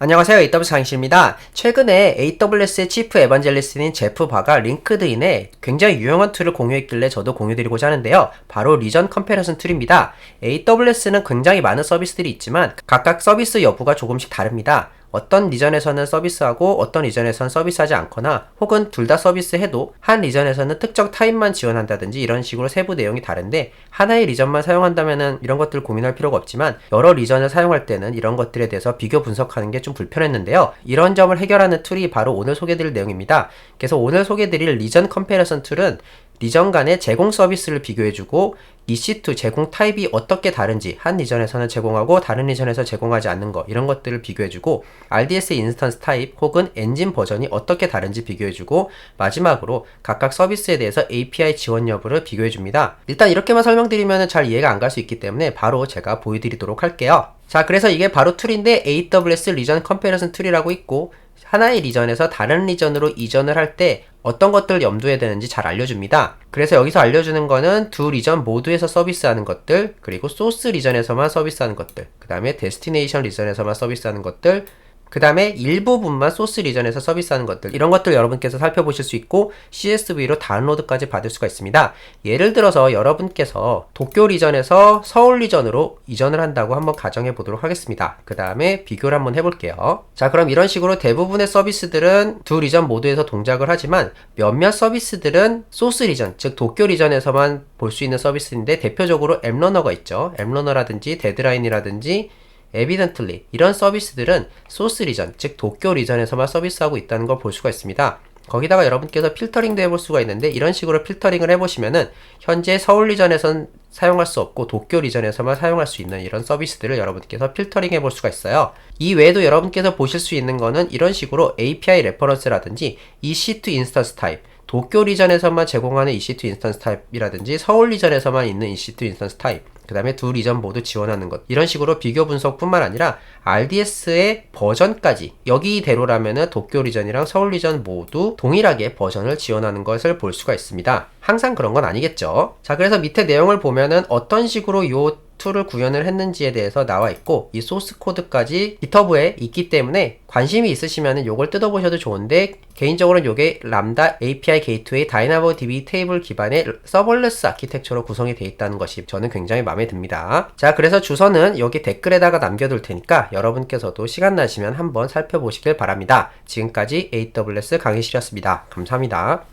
안녕하세요. AWS 강실입니다. 최근에 AWS의 치프 에반젤리스트인 제프 바가 링크드인에 굉장히 유용한 툴을 공유했길래 저도 공유드리고자 하는데요. 바로 리전 컴패러슨 툴입니다. AWS는 굉장히 많은 서비스들이 있지만 각각 서비스 여부가 조금씩 다릅니다. 어떤 리전에서는 서비스하고 어떤 리전에서는 서비스하지 않거나 혹은 둘 다 서비스해도 한 리전에서는 특정 타입만 지원한다든지 이런 식으로 세부 내용이 다른데 하나의 리전만 사용한다면은 이런 것들 고민할 필요가 없지만 여러 리전을 사용할 때는 이런 것들에 대해서 비교 분석하는 게 좀 불편했는데요. 이런 점을 해결하는 툴이 바로 오늘 소개드릴 내용입니다. 그래서 오늘 소개드릴 리전 컴패러선 툴은 리전 간의 제공 서비스를 비교해주고 EC2 제공 타입이 어떻게 다른지 한 리전에서는 제공하고 다른 리전에서 제공하지 않는 거 이런 것들을 비교해주고 RDS 인스턴스 타입 혹은 엔진 버전이 어떻게 다른지 비교해주고 마지막으로 각각 서비스에 대해서 API 지원 여부를 비교해줍니다. 일단 이렇게만 설명드리면 잘 이해가 안 갈 수 있기 때문에 바로 제가 보여드리도록 할게요. 자 그래서 이게 바로 툴인데 AWS 리전 컴패러슨 툴이라고 있고 하나의 리전에서 다른 리전으로 이전을 할 때 어떤 것들을 염두에 되는지 잘 알려줍니다. 그래서 여기서 알려주는 거는 두 리전 모두에서 서비스하는 것들, 그리고 소스 리전에서만 서비스하는 것들, 그 다음에 데스티네이션 리전에서만 서비스하는 것들, 그 다음에 일부분만 소스 리전에서 서비스하는 것들 이런 것들 여러분께서 살펴보실 수 있고 CSV로 다운로드까지 받을 수가 있습니다. 예를 들어서 여러분께서 도쿄 리전에서 서울 리전으로 이전을 한다고 한번 가정해 보도록 하겠습니다. 그 다음에 비교를 한번 해볼게요. 자 그럼 이런 식으로 대부분의 서비스들은 두 리전 모두에서 동작을 하지만 몇몇 서비스들은 소스 리전 즉 도쿄 리전에서만 볼 수 있는 서비스인데 대표적으로 앱러너가 있죠. 앱러너라든지 데드라인이라든지 에비던틀리 이런 서비스들은 소스 리전, 즉 도쿄 리전에서만 서비스하고 있다는 걸 볼 수가 있습니다. 거기다가 여러분께서 필터링도 해볼 수가 있는데 이런 식으로 필터링을 해보시면은 현재 서울 리전에선 사용할 수 없고 도쿄 리전에서만 사용할 수 있는 이런 서비스들을 여러분께서 필터링 해볼 수가 있어요. 이 외에도 여러분께서 보실 수 있는 거는 이런 식으로 API 레퍼런스라든지 EC2 인스턴스 타입 도쿄 리전에서만 제공하는 EC2 인스턴스 타입이라든지 서울 리전에서만 있는 EC2 인스턴스 타입 그 다음에 두 리전 모두 지원하는 것. 이런 식으로 비교 분석뿐만 아니라 RDS의 버전까지 여기대로라면은 도쿄 리전이랑 서울 리전 모두 동일하게 버전을 지원하는 것을 볼 수가 있습니다. 항상 그런 건 아니겠죠. 자 그래서 밑에 내용을 보면은 어떤 식으로 요 툴을 구현을 했는지에 대해서 나와 있고 이 소스 코드까지 기터브에 있기 때문에 관심이 있으시면 요걸 뜯어보셔도 좋은데 개인적으로는 요게 람다 API 게이트웨이 다이나모 DB 테이블 기반의 서벌레스 아키텍처로 구성이 되어 있다는 것이 저는 굉장히 마음에 듭니다. 자 그래서 주소는 여기 댓글에다가 남겨둘 테니까 여러분께서도 시간 나시면 한번 살펴보시길 바랍니다. 지금까지 AWS 강의실이었습니다. 감사합니다.